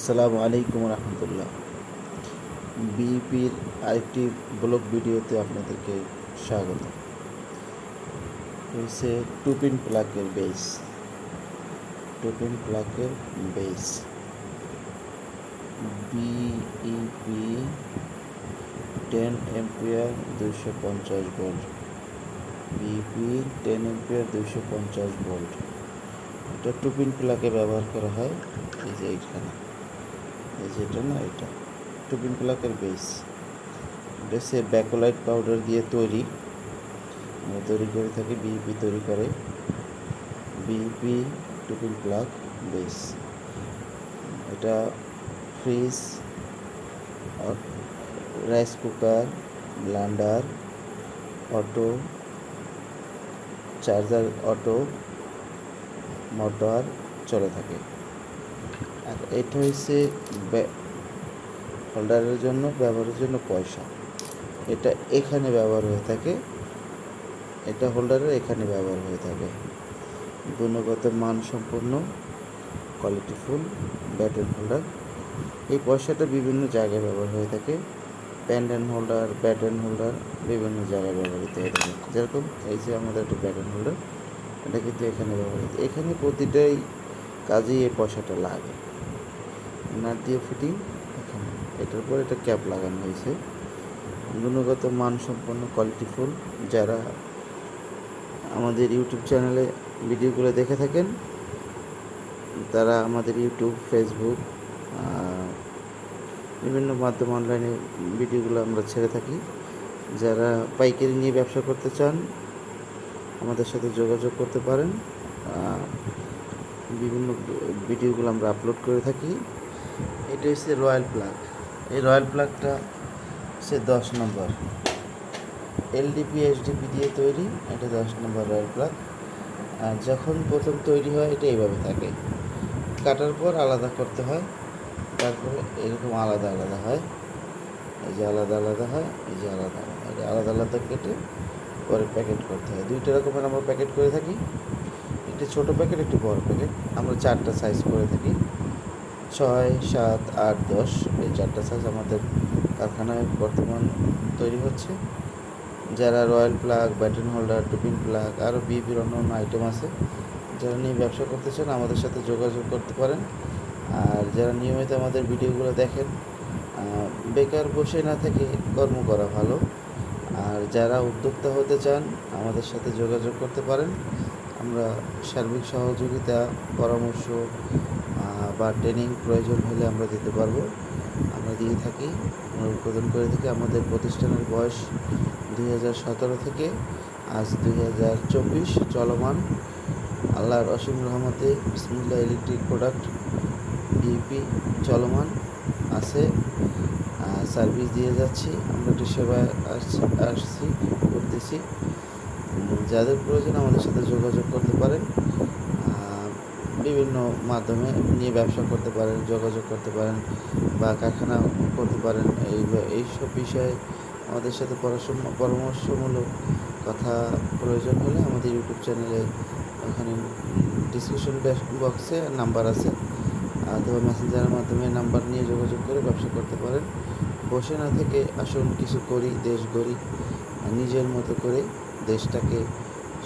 আসসালামু আলাইকুম রহমতুল্লাহ। বিপির আরেকটি ব্লগ ভিডিওতে আপনাদেরকে স্বাগত। হচ্ছে টুপিন প্লাকের বেস। টুপিন প্লাকের বেস। বিইপি টেন এম্পিয়ার দুইশো পঞ্চাশ ভোল্ট। বিইপি টেন এম্পিয়ার দুইশো পঞ্চাশ ভোল্ট। এটা টুপিন প্লাকে ব্যবহার করা হয় এই যে এইখানে। এই যে এটা না, এটা টুপিন প্লাকের বেস এটা সে ব্যাকোলাইট পাউডার দিয়ে তৈরি। আমরা তৈরি করে থাকি বিইপি তৈরি করে। BEP two pin plug base এটা fridge rice cooker blender auto charger auto motor চলে থাকে। আর এটা হচ্ছে হোল্ডারের জন্য, ব্যবহারের জন্য পয়সা। এটা এখানে ব্যবহার হয়ে থাকে। এটা হোল্ডারের এখানে ব্যবহার হয়ে থাকে। গুণগত মান সম্পন্ন কোয়ালিটিফুল ব্যাটেন হোল্ডার এই পয়সাটা বিভিন্ন জায়গায় ব্যবহার হয়ে থাকে। প্যান্ডেন হোল্ডার ব্যাটেন হোল্ডার বিভিন্ন জায়গায় ব্যবহৃত হয়ে থাকে। যেরকম এই যে আমাদের একটা ব্যাটেন হোল্ডার এটা কিন্তু এখানে ব্যবহৃত। এখানে প্রতিটাই কাজেই এই পয়সাটা লাগে। নাট দিয়ে ফিটিং এখানে। এটার পর এটা ক্যাপ লাগানো হয়েছে। গুণগত মানসম্পন্ন কোয়ালিটিফুল যারা আমাদের ইউটিউব চ্যানেলে ভিডিওগুলো দেখে থাকেন, তারা আমাদের ইউটিউব ফেসবুক বিভিন্ন মাধ্যম অনলাইনে ভিডিওগুলো আমরা ছেড়ে থাকি। যারা পাইকারি নিয়ে ব্যবসা করতে চান, আমাদের সাথে যোগাযোগ করতে পারেন। বিভিন্ন ভিডিওগুলো আমরা আপলোড করে থাকি। এটা হচ্ছে রয়্যাল প্লাগ। এই রয়্যাল প্লাগটা হচ্ছে দশ নম্বর। এলডিপি, এইচডিপি দিয়ে তৈরি, এটা দশ নম্বর রয়্যাল প্লাগ। আর যখন প্রথম তৈরি হয়, এটা এইভাবে থাকে। কাটার পর আলাদা করতে হয়। তারপরে এরকম আলাদা আলাদা হয়। এই যে আলাদা আলাদা হয়, এই যে আলাদা আলাদা আলাদা আলাদা কেটে পরে প্যাকেট করতে হয়। দুইটা রকমের আমরা প্যাকেট করে থাকি। একটি ছোটো প্যাকেট, একটি বড় প্যাকেট। আমরা চারটা সাইজ করে থাকি। ছয়, সাত, আট, দশ, এই চারটা সাইজ আমাদের কারখানায় বর্তমান তৈরি হচ্ছে। যারা royal plug, baton holder, two pin plug আরও বিপির অন্য অন্য আইটেম আছে। যারা নিয়ে ব্যবসা করতে চান, আমাদের সাথে যোগাযোগ করতে পারেন। আর যারা নিয়মিত আমাদের ভিডিওগুলো দেখেন বেকার বসে না থেকে কর্ম করা ভালো। আর যারা উদ্যোক্তা হতে চান, আমাদের সাথে যোগাযোগ করতে পারেন। আমরা সার্বিক সহযোগিতা, পরামর্শ বা ট্রেনিং প্রয়োজন হলে আমরা দিতে পারব। আমরা দিয়ে থাকি, আমরা উদ্বোধন করে থাকি। আমাদের প্রতিষ্ঠানের বয়স দুই হাজার সতেরো থেকে আজ দুই হাজার চব্বিশ চলমান। আল্লাহর অসীম রহমতে বিসমুল্লাহ ইলেকট্রিক প্রোডাক্ট ডিপি চলমান আছে। সার্ভিস দিয়ে যাচ্ছি। আমরা একটি আসছি আসছি, করতেছি। যাদের প্রয়োজন আমাদের সাথে যোগাযোগ করতে পারেন। বিভিন্ন মাধ্যমে নিয়ে ব্যবসা করতে পারেন, যোগাযোগ করতে পারেন বা কারখানা করতে পারেন। এই এইসব বিষয়ে আমাদের সাথে পড়াশোনা পরামর্শমূলক কথা প্রয়োজন হলে আমাদের ইউটিউব চ্যানেলে ওখানে ডিসক্রিপশন বক্সে নাম্বার আছে। অথবা মেসেঞ্জারের মাধ্যমে নাম্বার নিয়ে যোগাযোগ করে ব্যবসা করতে পারেন। বসে না থেকে আসুন, কিছু করি, দেশ গড়ি নিজের মতো করে দেশটাকে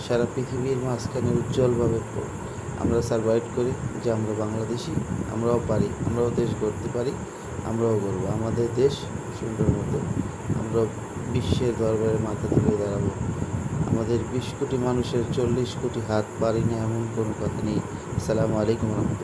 সারা পৃথিবীর মাঝখানে উজ্জ্বলভাবে আমরা সার্ভাইভ করি যে আমরা বাংলাদেশি, আমরাও পারি, আমরাও দেশ গড়তে পারি, আমরাও গড়ব। আমাদের দেশ সুন্দর মতো আমরা বিশ্বের দরবারে মাথা তুলে দাঁড়াবো। আমাদের বিশ কোটি মানুষের চল্লিশ কোটি হাত পারি না এমন কোনো কথা নেই। সালাম আলাইকুম রহমতুল্লাহ।